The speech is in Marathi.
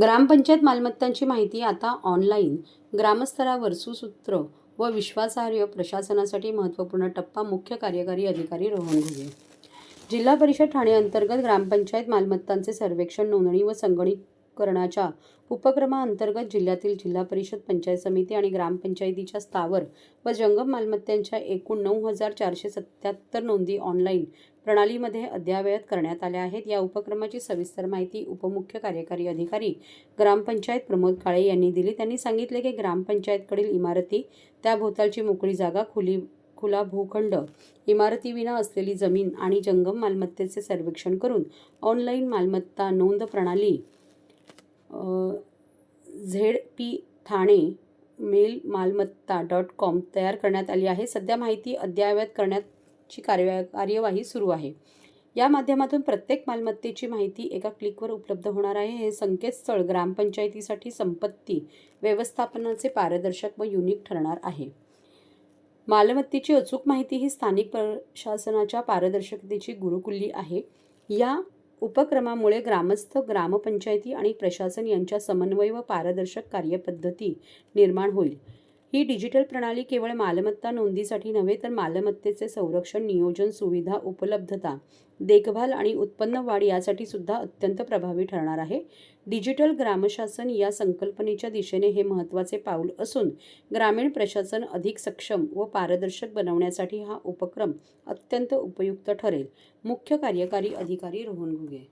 ग्रामपंचायत मालमत्तांची माहिती आता ऑनलाईन ग्रामस्तरावर सुसूत्र व विश्वासार्ह प्रशासनासाठी महत्त्वपूर्ण टप्पा मुख्य कार्यकारी अधिकारी रोहन घुगे. जिल्हा परिषद ठाणे अंतर्गत ग्रामपंचायत मालमत्तांचे सर्वेक्षण नोंदणी व संगणित करण्याच्या उपक्रमाअंतर्गत जिल्ह्यातील जिल्हा परिषद पंचायत समिती आणि ग्रामपंचायतीच्या स्थावर व जंगम मालमत्तांच्या एकूण नऊ हजार चारशे सत्याहत्तर नोंदी ऑनलाईन प्रणालीमध्ये अद्ययावत करण्यात आल्या आहेत. या उपक्रमाची सविस्तर माहिती उपमुख्य कार्यकारी अधिकारी ग्रामपंचायत प्रमोद काळे यांनी दिली. त्यांनी सांगितले की ग्रामपंचायतकडील इमारती त्या भोवतालची मोकळी जागा खुली खुला भूखंड इमारतीविना असलेली जमीन आणि जंगम मालमत्तेचे सर्वेक्षण करून ऑनलाईन मालमत्ता नोंद प्रणाली झेड पी ठाणे मेल मालमत्ता डॉट कॉम तयार करण्यात आली आहे. सध्या माहिती अद्ययावत करण्याची कार्य कार्यवाही सुरू आहे. या माध्यमातून प्रत्येक मालमत्तेची माहिती एका क्लिकवर उपलब्ध होणार आहे. हे संकेतस्थळ ग्रामपंचायतीसाठी संपत्ती व्यवस्थापनाचे पारदर्शक व युनिक ठरणार आहे. मालमत्तेची अचूक माहिती ही स्थानिक प्रशासनाच्या पारदर्शकतेची गुरुकुल्ली आहे. या उपक्रमामुळे ग्रामस्थ ग्रामपंचायती आणि प्रशासन यांच्या समन्वय व पारदर्शक कार्यपद्धती निर्माण होईल. ही डिजिटल प्रणाली केवळ मालमत्ता नोंदीसाठी नव्हे तर मालमत्तेचे संरक्षण नियोजन सुविधा उपलब्धता देखभाल आणि उत्पन्न वाढ यासाठी सुद्धा अत्यंत प्रभावी ठरणार आहे. डिजिटल ग्रामशासन या संकल्पनेच्या दिशेने हे महत्त्वाचे पाऊल असून ग्रामीण प्रशासन अधिक सक्षम व पारदर्शक बनवण्यासाठी हा उपक्रम अत्यंत उपयुक्त ठरेल. मुख्य कार्यकारी अधिकारी रोहन घुगे